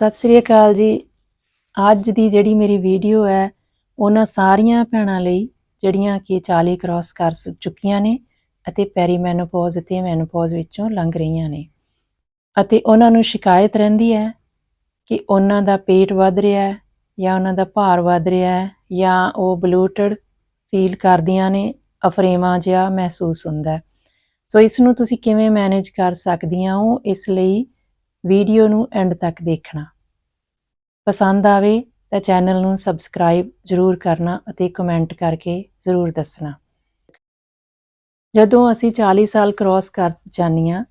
ਸਤਿ ਸ੍ਰੀ ਅਕਾਲ ਜੀ। ਅੱਜ ਦੀ ਜਿਹੜੀ ਮੇਰੀ ਵੀਡੀਓ ਹੈ, ਉਹਨਾਂ ਸਾਰੀਆਂ ਭੈਣਾਂ ਲਈ ਜਿਹੜੀਆਂ ਕਿ 40 ਕ੍ਰਾਸ ਕਰ ਚੁੱਕੀਆਂ ਨੇ ਅਤੇ ਪੈਰੀਮੈਨੋਪੌਜ਼ ਅਤੇ ਮੈਨੋਪੌਜ਼ ਵਿੱਚੋਂ ਲੰਘ ਰਹੀਆਂ ਨੇ। ਅਤੇ ਉਹਨਾਂ ਨੂੰ ਸ਼ਿਕਾਇਤ ਰਹਿੰਦੀ ਹੈ ਕਿ ਉਹਨਾਂ ਦਾ ਪੇਟ ਵੱਧ ਰਿਹਾ ਹੈ ਜਾਂ ਉਹਨਾਂ ਦਾ ਭਾਰ ਵੱਧ ਰਿਹਾ ਹੈ ਜਾਂ ਉਹ ਬਲੂਟਡ ਫੀਲ ਕਰਦੀਆਂ ਨੇ ਅਫਰੇਮਾ ਜਿਹਾ ਮਹਿਸੂਸ ਹੁੰਦਾ ਸੋ ਇਸ ਨੂੰ ਤੁਸੀਂ ਕਿਵੇਂ ਮੈਨੇਜ ਕਰ ਸਕਦੀਆਂ ਹੋ? ਇਸ ਲਈ ਵੀਡੀਓ ਨੂੰ ਐਂਡ ਤੱਕ ਦੇਖਣਾ। ਪਸੰਦ ਆਵੇ ਤਾਂ ਚੈਨਲ ਨੂੰ ਸਬਸਕ੍ਰਾਈਬ ਜ਼ਰੂਰ ਕਰਨਾ ਅਤੇ ਕਮੈਂਟ ਕਰਕੇ ਜ਼ਰੂਰ ਦੱਸਣਾ। ਜਦੋਂ ਅਸੀਂ 40 ਸਾਲ ਕ੍ਰਾਸ ਕਰ ਜਾਂਦੀਆਂ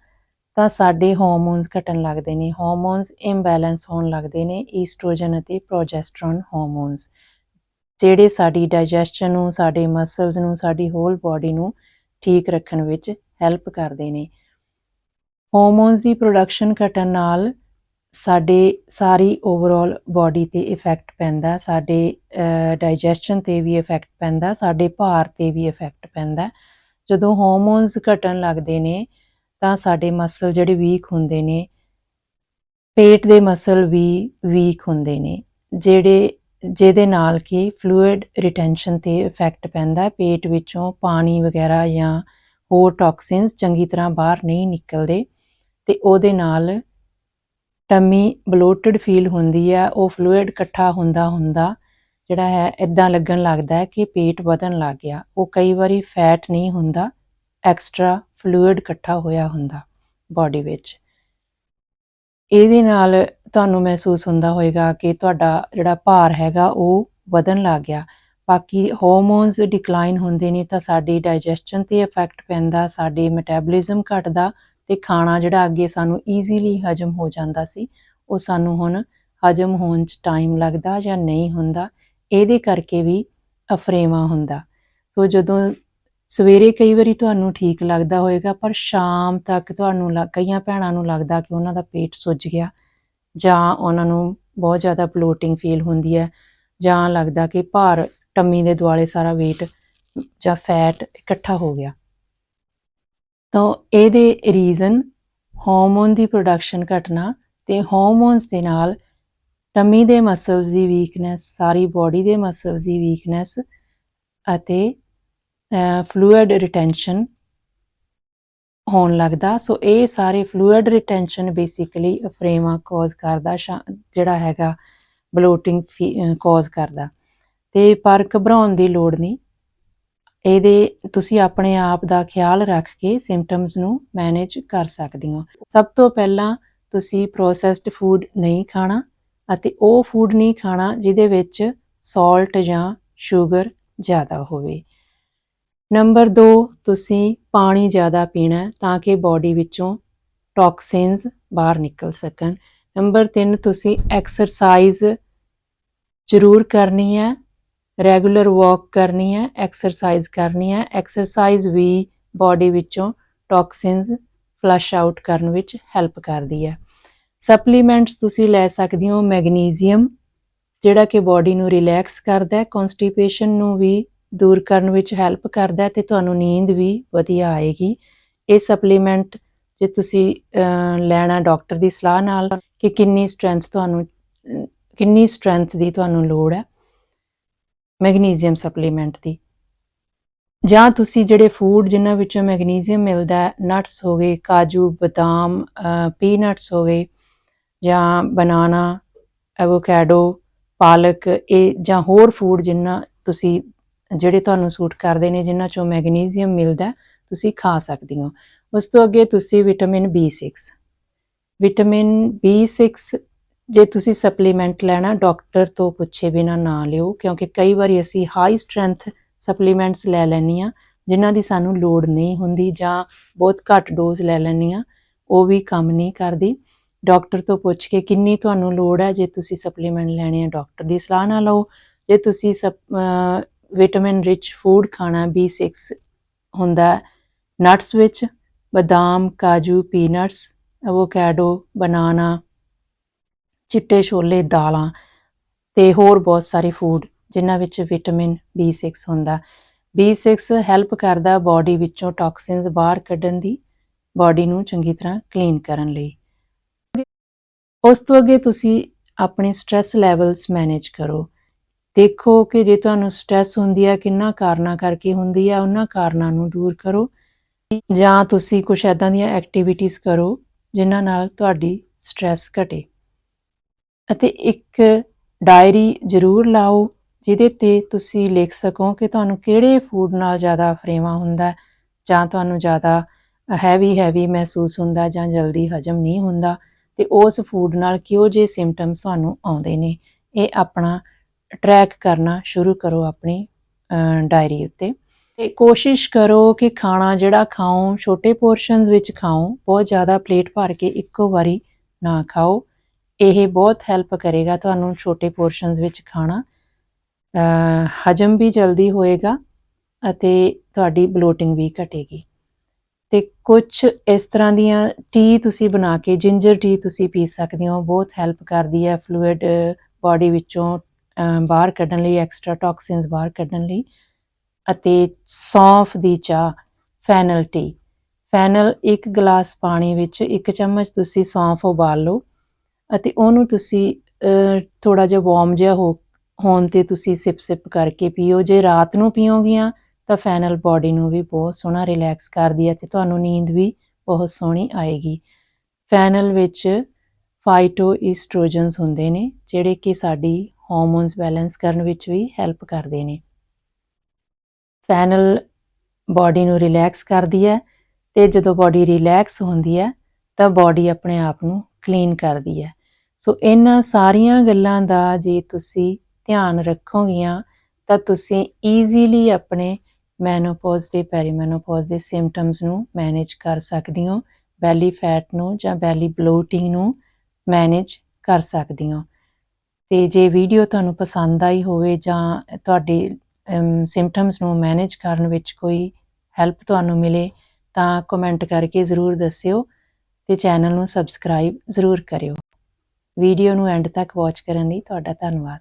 ਤਾਂ ਸਾਡੇ ਹਾਰਮੋਨਸ ਘਟਣ ਲੱਗਦੇ ਨੇ। ਹਾਰਮੋਨਸ ਇੰਬੈਲੈਂਸ ਹੋਣ ਲੱਗਦੇ ਨੇ ਈਸਟ੍ਰੋਜਨ ਅਤੇ ਪ੍ਰੋਜੈਸਟਰੋਨ ਹਾਰਮੋਨਸ ਜਿਹੜੇ ਸਾਡੀ ਡਾਈਜੈਸ਼ਨ ਨੂੰ, ਸਾਡੇ ਮਸਲਸ ਨੂੰ, ਸਾਡੀ ਹੋਲ ਬਾਡੀ ਨੂੰ ਠੀਕ ਰੱਖਣ ਵਿੱਚ ਹੈਲਪ ਕਰਦੇ ਨੇ। ਹਾਰਮੋਨਸ ਦੀ ਪ੍ਰੋਡਕਸ਼ਨ ਘਟਣ ਨਾਲ ਸਾਡੇ ਸਾਰੀ ਓਵਰਆਲ ਬਾਡੀ ਤੇ ਇਫੈਕਟ ਪੈਂਦਾ, ਸਾਡੇ ਡਾਈਜੈਸ਼ਨ ਤੇ ਵੀ ਇਫੈਕਟ ਪੈਂਦਾ, ਸਾਡੇ ਭਾਰ ਤੇ ਵੀ ਇਫੈਕਟ ਪੈਂਦਾ। ਜਦੋਂ ਹਾਰਮੋਨਸ ਘਟਣ ਲੱਗਦੇ ਨੇ, ਤਾਂ ਸਾਡੇ ਮਸਲ ਜਿਹੜੇ ਵੀਕ ਹੁੰਦੇ ਨੇ, ਪੇਟ ਦੇ ਮਸਲ ਵੀ ਵੀਕ ਹੁੰਦੇ ਨੇ, ਜਿਹੜੇ, ਜਿਹਦੇ ਨਾਲ ਕਿ ਫਲੂਇਡ ਰਿਟੈਂਸ਼ਨ ਤੇ ਇਫੈਕਟ ਪੈਂਦਾ। ਪੇਟ ਵਿੱਚੋਂ ਪਾਣੀ ਵਗੈਰਾ ਜਾਂ ਹੋਰ ਟੌਕਸਿਨਸ ਚੰਗੀ ਤਰ੍ਹਾਂ ਬਾਹਰ ਨਹੀਂ ਨਿਕਲਦੇ। ਤੇ ਉਹਦੇ ਨਾਲ ਟਮੀ ਬਲੋਟਡ ਫੀਲ ਹੁੰਦੀ ਹੈ ਉਹ ਫਲੂਇਡ ਇਕੱਠਾ ਹੁੰਦਾ ਹੁੰਦਾ ਜਿਹੜਾ ਹੈ ਇਦਾਂ ਲੱਗਣ ਲੱਗਦਾ ਹੈ ਕਿ ਪੇਟ ਵਧਣ ਲੱਗ ਗਿਆ। ਉਹ ਕਈ ਵਾਰੀ ਫੈਟ ਨਹੀਂ ਹੁੰਦਾ ਐਕਸਟਰਾ ਫਲੂਇਡ ਇਕੱਠਾ ਹੋਇਆ ਹੁੰਦਾ ਬਾਡੀ ਵਿੱਚ। ਇਹਦੇ ਨਾਲ ਤੁਹਾਨੂੰ ਮਹਿਸੂਸ ਹੁੰਦਾ ਹੋਵੇਗਾ ਕਿ ਤੁਹਾਡਾ ਜਿਹੜਾ ਭਾਰ ਹੈਗਾ, ਉਹ ਵਧਣ ਲੱਗ ਗਿਆ। ਬਾਕੀ ਹਾਰਮੋਨਸ ਡਿਕਲਾਈਨ ਹੁੰਦੇ ਨੇ ਤਾਂ ਸਾਡੀ ਡਾਈਜੈਸ਼ਨ ਤੇ ਇਫੈਕਟ ਪੈਂਦਾ, ਸਾਡੇ ਮੈਟਾਬੋਲਿਜ਼ਮ ਘਟਦਾ ਤੇ ਖਾਣਾ ਜਿਹੜਾ ਅੱਗੇ ਸਾਨੂੰ ਈਜ਼ੀਲੀ ਹਜਮ ਹੋ ਜਾਂਦਾ ਸੀ, ਉਹ ਸਾਨੂੰ ਹੁਣ ਹਜਮ ਹੋਣ 'ਚ ਟਾਈਮ ਲੱਗਦਾ ਜਾਂ ਨਹੀਂ ਹੁੰਦਾ, ਇਹਦੇ ਕਰਕੇ ਵੀ ਅਫਰੇਵਾ ਹੁੰਦਾ। ਸੋ ਜਦੋਂ ਸਵੇਰੇ ਕਈ ਵਾਰੀ ਤੁਹਾਨੂੰ ਠੀਕ ਲੱਗਦਾ ਹੋਏਗਾ, ਪਰ ਸ਼ਾਮ ਤੱਕ ਤੁਹਾਨੂੰ ਲੱਗ- ਕਈਆਂ ਭੈਣਾਂ ਨੂੰ ਲੱਗਦਾ ਕਿ ਉਹਨਾਂ ਦਾ ਪੇਟ ਸੁੱਜ ਗਿਆ, ਜਾਂ ਉਹਨਾਂ ਨੂੰ ਬਹੁਤ ਜ਼ਿਆਦਾ ਬਲੋਟਿੰਗ ਫੀਲ ਹੁੰਦੀ ਹੈ, ਜਾਂ ਲੱਗਦਾ ਕਿ ਭਾਰ, ਟੰਮੀ ਦੇ ਦੁਆਲੇ ਸਾਰਾ weight ਜਾਂ ਫੈਟ ਇਕੱਠਾ ਹੋ ਗਿਆ ਤਾਂ ਇਹਦੇ ਰੀਜ਼ਨ ਹਾਰਮੋਨ ਦੀ ਪ੍ਰੋਡਕਸ਼ਨ ਘਟਣਾ ਤੇ ਹਾਰਮੋਨਸ ਦੇ ਨਾਲ ਟਮੀ ਦੇ ਮਸਲਸ ਦੀ ਵੀਕਨੈਸ ਸਾਰੀ ਬਾਡੀ ਦੇ ਮਸਲਸ ਦੀ ਵੀਕਨੈਸ ਅਤੇ ਫਲੂਇਡ ਰਿਟੈਂਸ਼ਨ ਹੋਣ ਲੱਗਦਾ। ਸੋ ਇਹ ਸਾਰੇ ਫਲੂਇਡ ਰਿਟੈਂਸ਼ਨ ਬੇਸਿਕਲੀ ਅਫਰੇਮਾ ਕਾਜ਼ ਕਰਦਾ, ਸ਼ਾ- ਜਿਹੜਾ ਹੈਗਾ ਬਲੋਟਿੰਗ ਕਾਜ਼ ਕਰਦਾ। ਤੇ ਪਰ ਘਬਰਾਉਣ ਦੀ ਲੋੜ ਨਹੀਂ। ਇਹਦੇ ਤੁਸੀਂ ਆਪਣੇ ਆਪ ਦਾ ਖਿਆਲ ਰੱਖ ਕੇ ਸਿੰਪਟਮਸ ਨੂੰ ਮੈਨੇਜ ਕਰ ਸਕਦੇ ਹੋ। ਸਭ ਤੋਂ ਪਹਿਲਾਂ ਤੁਸੀਂ ਪ੍ਰੋਸੈਸਡ ਫੂਡ ਨਹੀਂ ਖਾਣਾ ਅਤੇ ਉਹ ਫੂਡ ਨਹੀਂ ਖਾਣਾ ਜਿਹਦੇ ਵਿੱਚ ਸਾਲਟ ਜਾਂ ਸ਼ੂਗਰ ਜ਼ਿਆਦਾ ਹੋਵੇ। ਨੰਬਰ 2 ਤੁਸੀਂ ਪਾਣੀ ਜ਼ਿਆਦਾ ਪੀਣਾ ਤਾਂ ਕਿ ਬਾਡੀ ਵਿੱਚੋਂ ਟੌਕਸਿਨਸ ਬਾਹਰ ਨਿਕਲ ਸਕਣ। ਨੰਬਰ 3 ਤੁਸੀਂ ਐਕਸਰਸਾਈਜ਼ ਜ਼ਰੂਰ ਕਰਨੀ ਹੈ ਰੈਗੂਲਰ ਵਾਕ ਕਰਨੀ ਹੈ ਐਕਸਰਸਾਈਜ਼ ਕਰਨੀ ਹੈ ਐਕਸਰਸਾਈਜ਼ ਵੀ ਬਾਡੀ ਵਿੱਚੋਂ ਟੌਕਸਿਨਸ ਫਲਸ਼ ਆਊਟ ਕਰਨ ਵਿੱਚ ਹੈਲਪ ਕਰਦੀ ਹੈ। ਸਪਲੀਮੈਂਟਸ ਤੁਸੀਂ ਲੈ ਸਕਦੇ ਹੋ ਮੈਗਨੀਜ਼ੀਅਮ ਜਿਹੜਾ ਕਿ ਬਾਡੀ ਨੂੰ ਰਿਲੈਕਸ ਕਰਦਾ ਹੈ ਕਨਸਟੀਪੇਸ਼ਨ ਨੂੰ ਵੀ ਦੂਰ ਕਰਨ ਵਿੱਚ ਹੈਲਪ ਕਰਦਾ ਹੈ ਤੇ ਤੁਹਾਨੂੰ ਨੀਂਦ ਵੀ ਵਧੀਆ ਆਏਗੀ। ਇਹ ਸਪਲੀਮੈਂਟ ਜੇ ਤੁਸੀਂ ਲੈਣਾ ਡਾਕਟਰ ਦੀ ਸਲਾਹ ਨਾਲ ਕਿ ਕਿੰਨੀ ਸਟਰੈਂਥ ਤੁਹਾਨੂੰ ਕਿੰਨੀ ਸਟਰੈਂਥ ਦੀ ਤੁਹਾਨੂੰ ਲੋੜ ਹੈ ਮੈਗਨੀਜ਼ੀਅਮ ਸਪਲੀਮੈਂਟ ਦੀ। ਜਾਂ ਤੁਸੀਂ ਜਿਹੜੇ ਫੂਡ ਜਿਨ੍ਹਾਂ ਵਿੱਚੋਂ ਮੈਗਨੀਜ਼ੀਅਮ ਮਿਲਦਾ ਹੈ, ਨਟਸ ਹੋ ਗਏ, ਕਾਜੂ, ਬਦਾਮ ਪੀਨਟਸ ਹੋ ਗਏ, ਜਾਂ ਬਨਾਨਾ, ਐਵੋਕੈਡੋ, ਪਾਲਕ, ਇਹ ਜਾਂ ਹੋਰ ਫੂਡ ਜਿਨ੍ਹਾਂ ਤੁਸੀਂ, ਜਿਹੜੇ ਤੁਹਾਨੂੰ ਸੂਟ ਕਰਦੇ ਨੇ ਜਿਨ੍ਹਾਂ ਚੋਂ ਮੈਗਨੀਜ਼ੀਅਮ ਮਿਲਦਾ ਤੁਸੀਂ ਖਾ ਸਕਦੇ ਹੋ। ਉਸ ਤੋਂ ਅੱਗੇ ਤੁਸੀਂ ਵਿਟਾਮਿਨ B6 ਵਿਟਾਮਿਨ B6 ਜੇ ਤੁਸੀਂ ਸਪਲੀਮੈਂਟ ਲੈਣਾ ਡਾਕਟਰ ਤੋਂ ਪੁੱਛੇ ਬਿਨਾ ਨਾ ਲਿਓ, ਕਿਉਂਕਿ ਕਈ ਵਾਰੀ ਅਸੀਂ ਹਾਈ ਸਟਰੈਂਥ ਸਪਲੀਮੈਂਟਸ ਲੈ ਲੈਂਦੀਆਂ ਜਿਨ੍ਹਾਂ ਦੀ ਸਾਨੂੰ ਲੋੜ ਨਹੀਂ ਹੁੰਦੀ ਜਾਂ ਬਹੁਤ ਘੱਟ ਡੋਜ਼ ਲੈ ਲੈਂਦੀਆਂ ਉਹ ਵੀ ਕੰਮ ਨਹੀਂ ਕਰਦੀ। ਡਾਕਟਰ ਤੋਂ ਪੁੱਛ ਕੇ ਕਿੰਨੀ ਤੁਹਾਨੂੰ ਲੋੜ ਹੈ, ਜੇ ਤੁਸੀਂ ਸਪਲੀਮੈਂਟ ਲੈਣੇ ਆ ਡਾਕਟਰ ਦੀ ਸਲਾਹ ਨਾਲ ਲਓ। ਜੇ ਤੁਸੀਂ ਵਿਟਾਮਿਨ ਰਿਚ ਫੂਡ ਖਾਣਾ B6 ਹੁੰਦਾ ਨਟਸ ਵਿੱਚ, ਬਦਾਮ, ਕਾਜੂ ਪੀਨਟਸ ਐਵੋਕੈਡੋ ਬਨਾਨਾ ਚਿੱਟੇ ਛੋਲੇ, ਦਾਲਾਂ ਤੇ ਹੋਰ ਬਹੁਤ ਸਾਰੇ ਫੂਡ ਜਿਨ੍ਹਾਂ ਵਿੱਚ ਵਿਟਾਮਿਨ B6 ਹੁੰਦਾ। B6 ਹੈਲਪ ਕਰਦਾ ਬਾਡੀ ਵਿੱਚੋਂ ਟੌਕਸਿਨਸ ਬਾਹਰ ਕੱਢਣ ਦੀ ਬਾਡੀ ਨੂੰ ਚੰਗੀ ਤਰ੍ਹਾਂ ਕਲੀਨ ਕਰਨ ਲਈ। ਉਸ ਤੋਂ ਅੱਗੇ ਤੁਸੀਂ ਆਪਣੇ ਸਟ੍ਰੈਸ ਲੈਵਲਸ ਮੈਨੇਜ ਕਰੋ। ਦੇਖੋ ਕਿ ਜੇ ਤੁਹਾਨੂੰ ਸਟ੍ਰੈਸ ਹੁੰਦੀ ਹੈ ਕਿੰਨਾ ਕਾਰਨਾਂ ਕਰਕੇ ਹੁੰਦੀ ਹੈ ਉਹਨਾਂ ਕਾਰਨਾਂ ਨੂੰ ਦੂਰ ਕਰੋ। ਜਾਂ ਤੁਸੀਂ ਕੁਝ ਐਦਾਂ ਦੀਆਂ ਐਕਟੀਵਿਟੀਜ਼ ਕਰੋ, ਜਿਨ੍ਹਾਂ ਨਾਲ ਤੁਹਾਡੀ ਸਟ੍ਰੈਸ ਘਟੇ। ਅਤੇ ਇੱਕ ਡਾਇਰੀ ਜ਼ਰੂਰ ਲਾਓ ਜਿਹਦੇ ਤੇ ਤੁਸੀਂ ਲਿਖ ਸਕੋ ਕਿ ਤੁਹਾਨੂੰ ਕਿਹੜੇ ਫੂਡ ਨਾਲ ਜ਼ਿਆਦਾ ਫਰੇਵਾ ਹੁੰਦਾ ਜਾਂ ਤੁਹਾਨੂੰ ਜ਼ਿਆਦਾ ਹੈਵੀ ਹੈਵੀ ਮਹਿਸੂਸ ਹੁੰਦਾ ਜਾਂ ਜਲਦੀ ਹਜਮ ਨਹੀਂ ਹੁੰਦਾ, ਤੇ ਉਸ ਫੂਡ ਨਾਲ ਕਿਹੋ ਜਿਹੇ ਸਿੰਪਟਮਸ ਤੁਹਾਨੂੰ ਆਉਂਦੇ ਨੇ। ਇਹ ਆਪਣਾ ਟਰੈਕ ਕਰਨਾ ਸ਼ੁਰੂ ਕਰੋ ਆਪਣੀ ਡਾਇਰੀ ਉੱਤੇ। ਤੇ ਕੋਸ਼ਿਸ਼ ਕਰੋ ਕਿ ਖਾਣਾ ਜਿਹੜਾ ਖਾਓ, ਛੋਟੇ ਪੋਰਸ਼ਨਸ ਵਿੱਚ ਖਾਓ, ਬਹੁਤ ਜ਼ਿਆਦਾ ਪਲੇਟ ਭਰ ਕੇ ਇੱਕੋ ਵਾਰੀ ਨਾ ਖਾਓ। ਇਹ ਬਹੁਤ ਹੈਲਪ ਕਰੇਗਾ ਤੁਹਾਨੂੰ ਛੋਟੇ ਪੋਰਸ਼ਨਸ ਵਿੱਚ ਖਾਣਾ। ਹਜਮ ਵੀ ਜਲਦੀ ਹੋਏਗਾ ਅਤੇ ਤੁਹਾਡੀ ਬਲੋਟਿੰਗ ਵੀ ਘਟੇਗੀ। ਤੇ ਕੁਝ ਇਸ ਤਰ੍ਹਾਂ ਦੀਆਂ ਟੀ ਤੁਸੀਂ ਬਣਾ ਕੇ ਜਿੰਜਰ ਟੀ ਤੁਸੀਂ ਪੀ ਸਕਦੇ ਹੋ, ਬਹੁਤ ਹੈਲਪ ਕਰਦੀ ਹੈ ਫਲੂਇਡ ਬਾਡੀ ਵਿੱਚੋਂ ਬਾਹਰ ਕੱਢਣ ਲਈ ਐਕਸਟਰਾ ਟੌਕਸਿਨਸ ਬਾਹਰ ਕੱਢਣ ਲਈ। ਅਤੇ ਸੌਂਫ ਦੀ ਚਾਹ ਫੈਨਲ ਟੀ ਫੈਨਲ ਇੱਕ ਗਲਾਸ ਪਾਣੀ ਵਿੱਚ ਇੱਕ ਚਮਚ ਤੁਸੀਂ ਸੌਂਫ ਉਬਾਲ ਲਓ। ਅਤੇ ਉਹਨੂੰ ਤੁਸੀਂ ਥੋੜਾ ਜਿਹਾ ਵਾਰਮ ਜਿਹਾ ਹੋ, ਹੋਣ ਤੇ ਤੁਸੀਂ ਸਿਪ ਸਿਪ ਕਰਕੇ ਪੀਓ। ਜੇ ਰਾਤ ਨੂੰ ਪੀਓਗੀਆਂ, ਤਾਂ ਫੈਨਲ ਬਾਡੀ ਨੂੰ ਵੀ ਬਹੁਤ ਸੋਹਣਾ ਰਿਲੈਕਸ ਕਰਦੀ ਹੈ ਤੇ ਤੁਹਾਨੂੰ ਨੀਂਦ ਵੀ ਬਹੁਤ ਸੋਹਣੀ ਆਏਗੀ। ਫੈਨਲ ਵਿੱਚ ਫਾਈਟੋ ਈਸਟ੍ਰੋਜਨਸ ਹੁੰਦੇ ਨੇ, ਜਿਹੜੇ ਕਿ ਸਾਡੀ ਹਾਰਮੋਨਸ ਬੈਲੈਂਸ ਕਰਨ ਵਿੱਚ ਵੀ ਹੈਲਪ ਕਰਦੇ ਨੇ। ਫੈਨਲ ਬਾਡੀ ਨੂੰ ਰਿਲੈਕਸ ਕਰਦੀ ਹੈ ਤੇ ਜਦੋਂ ਬਾਡੀ ਰਿਲੈਕਸ ਹੁੰਦੀ ਹੈ, ਤਾਂ ਬਾਡੀ ਆਪਣੇ ਆਪ ਨੂੰ ਕਲੀਨ ਕਰਦੀ ਹੈ। ਸੋ ਇਹਨਾਂ ਸਾਰੀਆਂ ਗੱਲਾਂ ਦਾ ਜੇ ਤੁਸੀਂ ਧਿਆਨ ਰੱਖੋਗੀਆਂ, ਤਾਂ ਤੁਸੀਂ ਈਜ਼ੀਲੀ ਆਪਣੇ ਮੈਨੋਪੌਜ਼ ਦੇ ਪੈਰੀਮੈਨੋਪੌਜ਼ ਦੇ ਸਿੰਪਟਮਸ ਨੂੰ ਮੈਨੇਜ ਕਰ ਸਕਦੀ ਹੋ ਬੈਲੀ ਫੈਟ ਨੂੰ ਜਾਂ ਬੈਲੀ ਬਲੋਟਿੰਗ ਨੂੰ ਮੈਨੇਜ ਕਰ ਸਕਦੀ ਹੋ। ਤੇ ਜੇ ਵੀਡੀਓ ਤੁਹਾਨੂੰ ਪਸੰਦ ਆਈ ਹੋਵੇ ਜਾਂ ਤੁਹਾਡੇ ਸਿੰਪਟਮਸ ਨੂੰ ਮੈਨੇਜ ਕਰਨ ਵਿੱਚ ਕੋਈ ਹੈਲਪ ਤੁਹਾਨੂੰ ਮਿਲੇ, ਤਾਂ ਕਮੈਂਟ ਕਰਕੇ ਜ਼ਰੂਰ ਦੱਸਿਓ ਤੇ ਚੈਨਲ ਨੂੰ ਸਬਸਕ੍ਰਾਈਬ ਜ਼ਰੂਰ ਕਰਿਓ। ਵੀਡੀਓ ਨੂੰ ਐਂਡ ਤੱਕ ਵਾਚ ਕਰਨ ਲਈ ਤੁਹਾਡਾ ਧੰਨਵਾਦ।